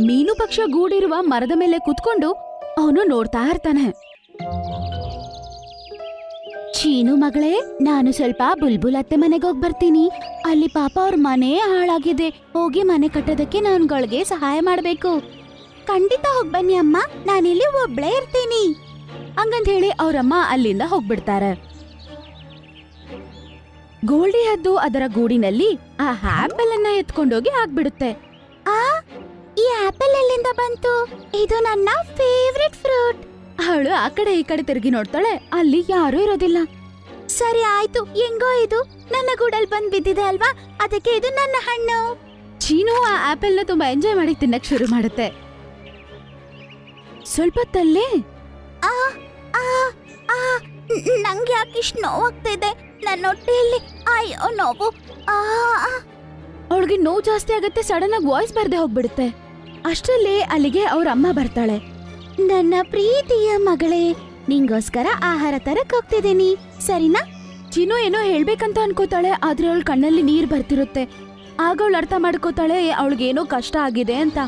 ಮೀನು ಪಕ್ಷ ಗೂಡಿರುವ ಮರದ ಮೇಲೆ ಕುತ್ಕೊಂಡು ಅವನು ನೋಡ್ತಾ ಇರ್ತಾನೆ. ಚೀನು ಮಗಳೇ, ನಾನು ಸ್ವಲ್ಪ ಬುಲ್ಬುಲ್ ಅತ್ತೆ ಮನೆಗೆ ಹೋಗಿ ಬರ್ತೀನಿ. ಅಲ್ಲಿ ಪಾಪ ಅವ್ರ ಮನೆ ಹಾಳಾಗಿದೆ. ಹೋಗಿ ಮನೆ ಕಟ್ಟೋದಕ್ಕೆ ನಾನು ಗಳಿಗೆ ಸಹಾಯ ಮಾಡಬೇಕು. ಖಂಡಿತ ಹೋಗ್ಬನ್ನಿ ಅಮ್ಮ, ನಾನಿಲ್ಲಿ ಒಬ್ಳೇ ಇರ್ತೀನಿ. ಹಂಗಂತ ಹೇಳಿ ಅವರಮ್ಮ ಅಲ್ಲಿಂದ ಹೋಗ್ಬಿಡ್ತಾರೆ. ಗೋಲ್ಡಿ ಹದ್ದು ಅದರ ಗೂಡಿನಲ್ಲಿ ಆ ಹ್ಯಾಪಲ್ ಅನ್ನ ಎತ್ಕೊಂಡೋಗಿ ಹಾಕ್ಬಿಡುತ್ತೆ. ಆಪಲ್ ಎಲ್ಲಿಂದ ಬಂತು. ಇದು ನನ್ನ ಫೇವ್ರೆಟ್ ಫ್ರೂಟ್ ಅವಳು ಆ ಕಡೆ ಈ ಕಡೆ ತಿರುಗಿ ನೋಡ್ತಾಳೆ ಅಲ್ಲಿ ಯಾರೂ ಇರೋದಿಲ್ಲ. ಸರಿ ಆಯ್ತು ಹೆಂಗೋ ಇದು? ನನ್ನ ಗೂಡಲ್ ಬಂದ್ ಬಿದ್ದಿದೆ ಅಲ್ವಾ? ಅದಕ್ಕೆ ಇದು ನನ್ನ ಹಣ್ಣು. ಚೀನು ಆ ಆಪಲ್ನ ತುಂಬಾ ಎಂಜಾಯ್ ಮಾಡಿ ತಿನ್ನಕ್ ಶುರು ಮಾಡುತ್ತೆ. ಸ್ವಲ್ಪ ತಲ್ಲೇ ನಂಗೆ ಯಾಕೆ ಇಷ್ಟು ನೋವಾಗ್ತಿದೆ? ನನ್ನ ಹೊಟ್ಟೆಯಲ್ಲಿ ಅಯ್ಯೋ ನೋವು. ಅವಳಿಗೆ ನೋವು ಜಾಸ್ತಿ ಆಗುತ್ತೆ ಸಡನ್ ಆಗಿ ವಾಯ್ಸ್ ಬರ್ದೆ ಹೋಗ್ಬಿಡುತ್ತೆ. ಅಷ್ಟರಲ್ಲೇ ಅಲ್ಲಿಗೆ ಅವ್ರ ಅಮ್ಮ ಬರ್ತಾಳೆ. ನನ್ನ ಪ್ರೀತಿಯ ಮಗಳೇ, ನಿಂಗೋಸ್ಕರ ಆಹಾರ ತರಕ್ ಹೋಗ್ತಿದ್ದೀನಿ. ಸರಿನಾ? ಚಿನ್ನು ಏನೋ ಹೇಳ್ಬೇಕಂತ ಅನ್ಕೋತಾಳೆ, ಆದ್ರೆ ಅವಳ ಕಣ್ಣಲ್ಲಿ ನೀರ್ ಬರ್ತಿರುತ್ತೆ. ಆಗ ಅವಳು ಅರ್ಥ ಮಾಡ್ಕೋತಾಳೆ ಏನೋ ಕಷ್ಟ ಆಗಿದೆ ಅಂತ.